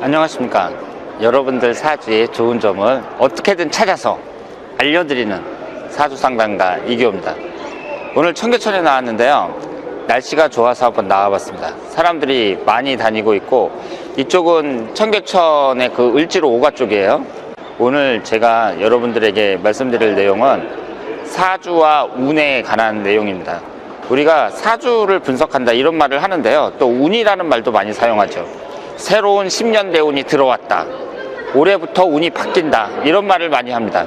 안녕하십니까. 여러분들 사주의 좋은 점을 어떻게든 찾아서 알려드리는 사주 상담가 이기호입니다. 오늘 청계천에 나왔는데요. 날씨가 좋아서 한번 나와봤습니다. 사람들이 많이 다니고 있고 이쪽은 청계천의 그 을지로 오가 쪽이에요. 오늘 제가 여러분들에게 말씀드릴 내용은 사주와 운에 관한 내용입니다. 우리가 사주를 분석한다 이런 말을 하는데요. 또 운이라는 말도 많이 사용하죠. 새로운 10년 대운이 들어왔다. 올해부터 운이 바뀐다. 이런 말을 많이 합니다.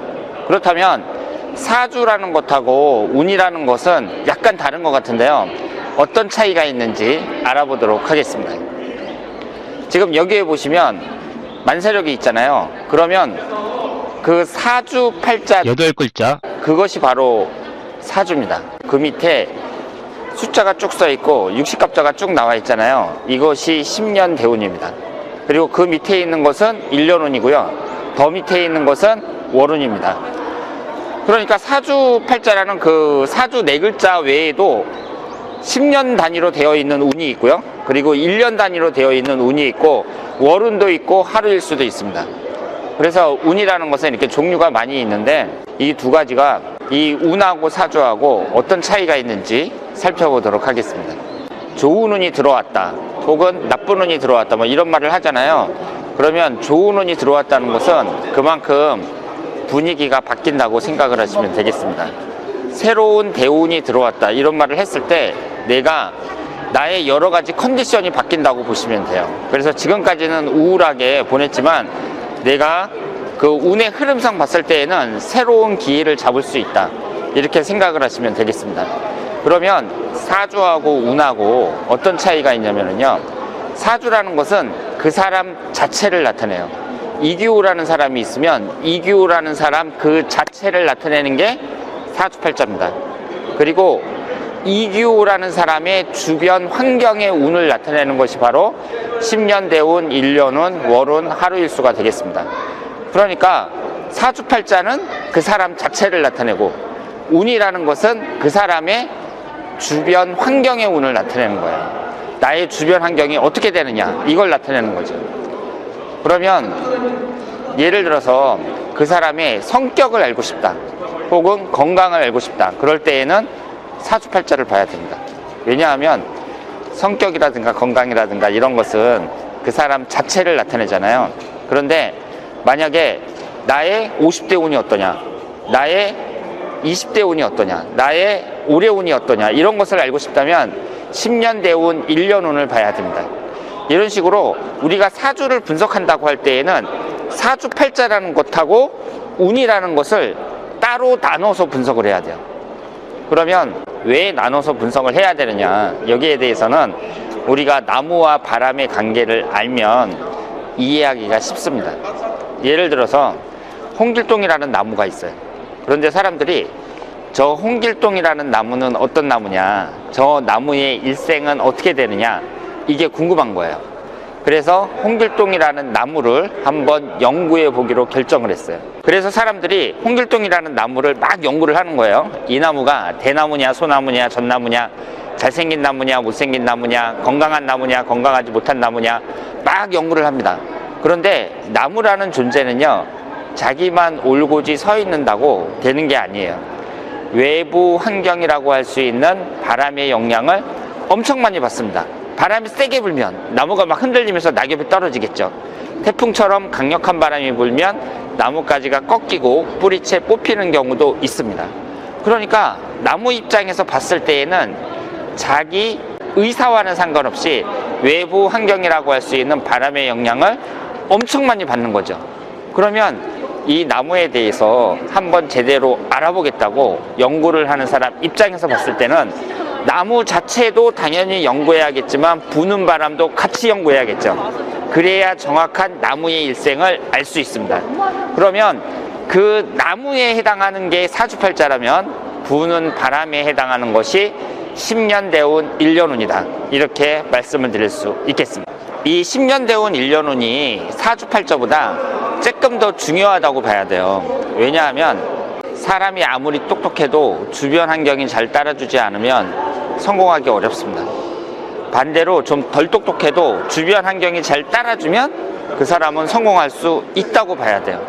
그렇다면 사주라는 것하고 운이라는 것은 약간 다른 것 같은데요. 어떤 차이가 있는지 알아보도록 하겠습니다. 지금 여기에 보시면 만세력이 있잖아요. 그러면 그 사주 팔자 여덟 글자 그것이 바로 사주입니다. 그 밑에 숫자가 쭉 써 있고 60갑자가 쭉 나와 있잖아요. 이것이 10년 대운입니다. 그리고 그 밑에 있는 것은 1년운이고요. 더 밑에 있는 것은 월운입니다. 그러니까 사주 팔자라는 그 사주 네 글자 외에도 10년 단위로 되어 있는 운이 있고요. 그리고 1년 단위로 되어 있는 운이 있고 월운도 있고 하루일 수도 있습니다. 그래서 운이라는 것은 이렇게 종류가 많이 있는데 이 두 가지가 이 운하고 사주하고 어떤 차이가 있는지 살펴보도록 하겠습니다. 좋은 운이 들어왔다 혹은 나쁜 운이 들어왔다 뭐 이런 말을 하잖아요. 그러면 좋은 운이 들어왔다는 것은 그만큼 분위기가 바뀐다고 생각을 하시면 되겠습니다. 새로운 대운이 들어왔다 이런 말을 했을 때 내가 나의 여러 가지 컨디션이 바뀐다고 보시면 돼요. 그래서 지금까지는 우울하게 보냈지만 내가 그 운의 흐름상 봤을 때에는 새로운 기회를 잡을 수 있다. 이렇게 생각을 하시면 되겠습니다. 그러면 사주하고 운하고 어떤 차이가 있냐면요. 사주라는 것은 그 사람 자체를 나타내요. 이규호라는 사람이 있으면 이규호라는 사람 그 자체를 나타내는 게 사주팔자입니다. 그리고 이규호라는 사람의 주변 환경의 운을 나타내는 것이 바로 10년 대운, 1년 운, 월운, 하루일수가 되겠습니다. 그러니까 사주팔자는 그 사람 자체를 나타내고 운이라는 것은 그 사람의 주변 환경의 운을 나타내는 거예요. 나의 주변 환경이 어떻게 되느냐 이걸 나타내는 거죠. 그러면 예를 들어서 그 사람의 성격을 알고 싶다. 혹은 건강을 알고 싶다. 그럴 때에는 사주팔자를 봐야 됩니다. 왜냐하면 성격이라든가 건강이라든가 이런 것은 그 사람 자체를 나타내잖아요. 그런데 만약에 나의 50대 운이 어떠냐, 나의 20대 운이 어떠냐, 나의 올해 운이 어떠냐, 이런 것을 알고 싶다면 10년 대운, 1년 운을 봐야 됩니다. 이런 식으로 우리가 사주를 분석한다고 할 때에는 사주 팔자라는 것하고 운이라는 것을 따로 나눠서 분석을 해야 돼요. 그러면 왜 나눠서 분석을 해야 되느냐 여기에 대해서는 우리가 나무와 바람의 관계를 알면 이해하기가 쉽습니다 예를 들어서 홍길동이라는 나무가 있어요 그런데 사람들이 저 홍길동이라는 나무는 어떤 나무냐 저 나무의 일생은 어떻게 되느냐 이게 궁금한 거예요 그래서 홍길동이라는 나무를 한번 연구해 보기로 결정을 했어요. 그래서 사람들이 홍길동이라는 나무를 막 연구를 하는 거예요. 이 나무가 대나무냐, 소나무냐, 전나무냐, 잘생긴 나무냐, 못생긴 나무냐, 건강한 나무냐, 건강하지 못한 나무냐, 막 연구를 합니다. 그런데 나무라는 존재는요, 자기만 올고지 서 있는다고 되는 게 아니에요. 외부 환경이라고 할 수 있는 바람의 영향을 엄청 많이 받습니다. 바람이 세게 불면 나무가 막 흔들리면서 낙엽이 떨어지겠죠. 태풍처럼 강력한 바람이 불면 나뭇가지가 꺾이고 뿌리채 뽑히는 경우도 있습니다. 그러니까 나무 입장에서 봤을 때에는 자기 의사와는 상관없이 외부 환경이라고 할 수 있는 바람의 영향을 엄청 많이 받는 거죠. 그러면 이 나무에 대해서 한번 제대로 알아보겠다고 연구를 하는 사람 입장에서 봤을 때는 나무 자체도 당연히 연구해야겠지만 부는 바람도 같이 연구해야겠죠. 그래야 정확한 나무의 일생을 알 수 있습니다. 그러면 그 나무에 해당하는 게 사주팔자라면 부는 바람에 해당하는 것이 10년 대운 1년 운이다. 이렇게 말씀을 드릴 수 있겠습니다. 이 10년 대운 1년 운이 사주팔자보다 조금 더 중요하다고 봐야 돼요. 왜냐하면 사람이 아무리 똑똑해도 주변 환경이 잘 따라주지 않으면 성공하기 어렵습니다. 반대로 좀 덜 똑똑해도 주변 환경이 잘 따라주면 그 사람은 성공할 수 있다고 봐야 돼요.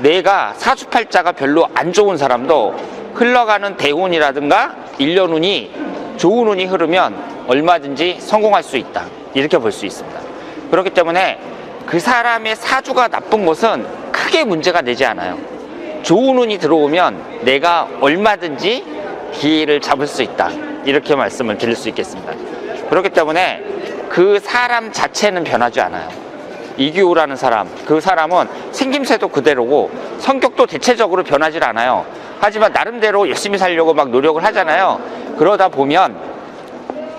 내가 사주팔자가 별로 안 좋은 사람도 흘러가는 대운이라든가 일년운이 좋은 운이 흐르면 얼마든지 성공할 수 있다. 이렇게 볼수 있습니다. 그렇기 때문에 그 사람의 사주가 나쁜 것은 크게 문제가 되지 않아요. 좋은 운이 들어오면 내가 얼마든지 기회를 잡을 수 있다. 이렇게 말씀을 드릴 수 있겠습니다. 그렇기 때문에 그 사람 자체는 변하지 않아요. 이규호라는 사람, 그 사람은 생김새도 그대로고 성격도 대체적으로 변하지 않아요. 하지만 나름대로 열심히 살려고 막 노력을 하잖아요. 그러다 보면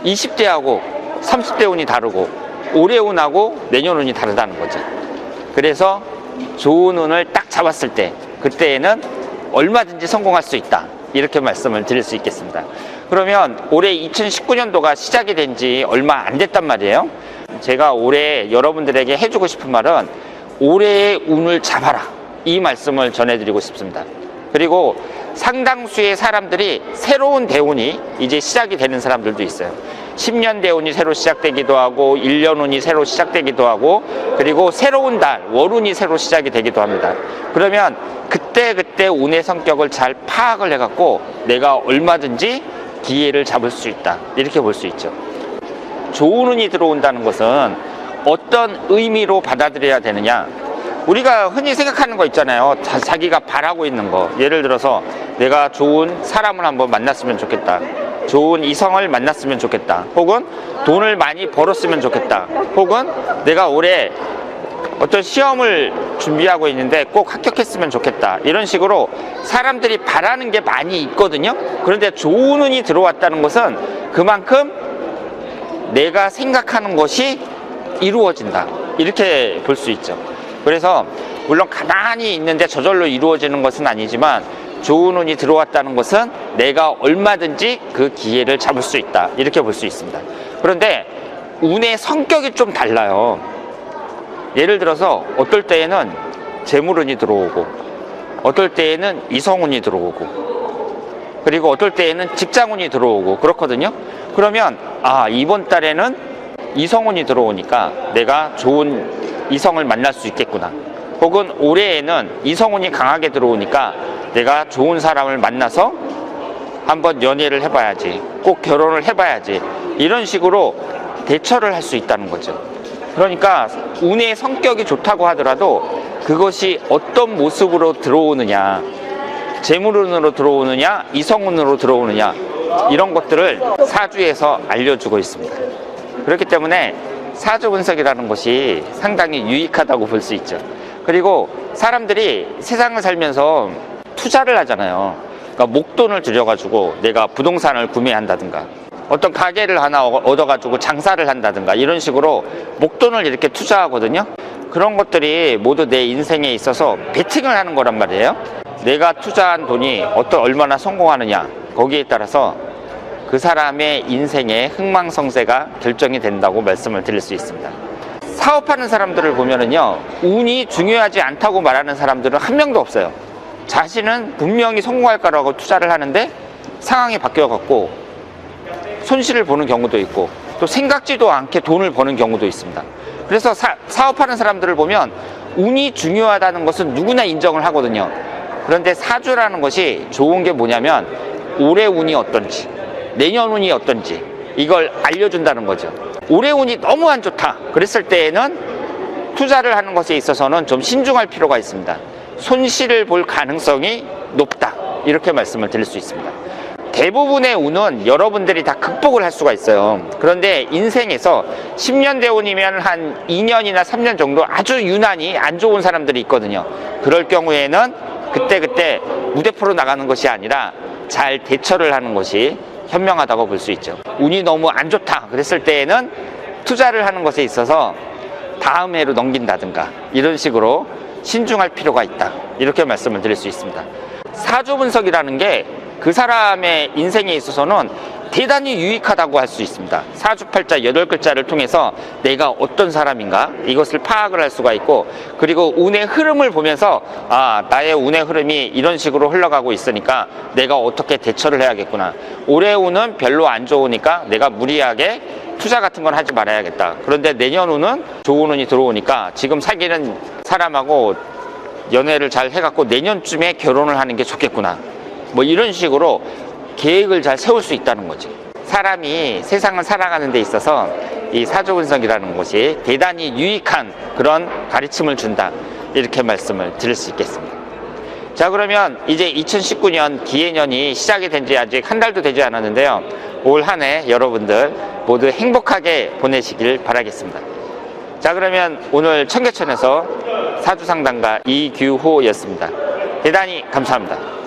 20대하고 30대 운이 다르고 올해 운하고 내년 운이 다르다는 거죠. 그래서 좋은 운을 딱 잡았을 때 그때에는 얼마든지 성공할 수 있다. 이렇게 말씀을 드릴 수 있겠습니다. 그러면 올해 2019년도가 시작이 된 지 얼마 안 됐단 말이에요. 제가 올해 여러분들에게 해주고 싶은 말은 올해의 운을 잡아라. 이 말씀을 전해드리고 싶습니다. 그리고 상당수의 사람들이 새로운 대운이 이제 시작이 되는 사람들도 있어요. 10년 대운이 새로 시작되기도 하고 1년 운이 새로 시작되기도 하고 그리고 새로운 달 월운이 새로 시작이 되기도 합니다. 그러면 그때 그때 운의 성격을 잘 파악을 해갖고 내가 얼마든지 기회를 잡을 수 있다 이렇게 볼 수 있죠. 좋은 운이 들어온다는 것은 어떤 의미로 받아들여야 되느냐 우리가 흔히 생각하는 거 있잖아요. 자, 자기가 바라고 있는 거. 예를 들어서 내가 좋은 사람을 한번 만났으면 좋겠다. 좋은 이성을 만났으면 좋겠다. 혹은 돈을 많이 벌었으면 좋겠다. 혹은 내가 올해 어떤 시험을 준비하고 있는데 꼭 합격했으면 좋겠다. 이런 식으로 사람들이 바라는 게 많이 있거든요. 그런데 좋은 운이 들어왔다는 것은 그만큼 내가 생각하는 것이 이루어진다. 이렇게 볼 수 있죠. 그래서 물론 가만히 있는데 저절로 이루어지는 것은 아니지만 좋은 운이 들어왔다는 것은 내가 얼마든지 그 기회를 잡을 수 있다. 이렇게 볼 수 있습니다. 그런데 운의 성격이 좀 달라요. 예를 들어서 어떨 때에는 재물운이 들어오고 어떨 때에는 이성운이 들어오고 그리고 어떨 때에는 직장운이 들어오고 그렇거든요. 그러면 아 이번 달에는 이성운이 들어오니까 내가 좋은 이성을 만날 수 있겠구나. 혹은 올해에는 이성운이 강하게 들어오니까 내가 좋은 사람을 만나서 한번 연애를 해봐야지. 꼭 결혼을 해봐야지. 이런 식으로 대처를 할 수 있다는 거죠. 그러니까 운의 성격이 좋다고 하더라도 그것이 어떤 모습으로 들어오느냐, 재물운으로 들어오느냐, 이성운으로 들어오느냐, 이런 것들을 사주에서 알려주고 있습니다. 그렇기 때문에 사주 분석이라는 것이 상당히 유익하다고 볼 수 있죠. 그리고 사람들이 세상을 살면서 투자를 하잖아요. 그러니까 목돈을 들여가지고 내가 부동산을 구매한다든가 어떤 가게를 하나 어- 얻어가지고 장사를 한다든가 이런 식으로 목돈을 이렇게 투자하거든요. 그런 것들이 모두 내 인생에 있어서 베팅을 하는 거란 말이에요. 내가 투자한 돈이 어떤 얼마나 성공하느냐 거기에 따라서 그 사람의 인생의 흥망성쇠가 결정이 된다고 말씀을 드릴 수 있습니다. 사업하는 사람들을 보면은요, 운이 중요하지 않다고 말하는 사람들은 한 명도 없어요. 자신은 분명히 성공할 거라고 투자를 하는데 상황이 바뀌어갖고 손실을 보는 경우도 있고 또 생각지도 않게 돈을 버는 경우도 있습니다. 그래서 사, 사업하는 사람들을 보면 운이 중요하다는 것은 누구나 인정을 하거든요. 그런데 사주라는 것이 좋은 게 뭐냐면 올해 운이 어떤지 내년 운이 어떤지 이걸 알려준다는 거죠. 올해 운이 너무 안 좋다. 그랬을 때에는 투자를 하는 것에 있어서는 좀 신중할 필요가 있습니다. 손실을 볼 가능성이 높다. 이렇게 말씀을 드릴 수 있습니다. 대부분의 운은 여러분들이 다 극복을 할 수가 있어요. 그런데 인생에서 10년 대운이면 한 2년이나 3년 정도 아주 유난히 안 좋은 사람들이 있거든요. 그럴 경우에는 그때그때 무대포로 나가는 것이 아니라 잘 대처를 하는 것이 현명하다고 볼 수 있죠. 운이 너무 안 좋다. 그랬을 때에는 투자를 하는 것에 있어서 다음 해로 넘긴다든가 이런 식으로 신중할 필요가 있다. 이렇게 말씀을 드릴 수 있습니다. 사주 분석이라는 게 그 사람의 인생에 있어서는 대단히 유익하다고 할 수 있습니다. 사주팔자 여덟 글자를 통해서 내가 어떤 사람인가 이것을 파악을 할 수가 있고 그리고 운의 흐름을 보면서 아 나의 운의 흐름이 이런 식으로 흘러가고 있으니까 내가 어떻게 대처를 해야겠구나. 올해 운은 별로 안 좋으니까 내가 무리하게 투자 같은 건 하지 말아야겠다. 그런데 내년 후는 좋은 운이 들어오니까 지금 사귀는 사람하고 연애를 잘 해갖고 내년쯤에 결혼을 하는 게 좋겠구나. 뭐 이런 식으로 계획을 잘 세울 수 있다는 거지. 사람이 세상을 살아가는 데 있어서 이 사주분석이라는 것이 대단히 유익한 그런 가르침을 준다. 이렇게 말씀을 드릴 수 있겠습니다. 자, 그러면 이제 2019년 기해년이 시작이 된 지 아직 한 달도 되지 않았는데요. 올 한 해 여러분들 모두 행복하게 보내시길 바라겠습니다. 자, 그러면 오늘 청계천에서 사주상담가 이규호였습니다. 대단히 감사합니다.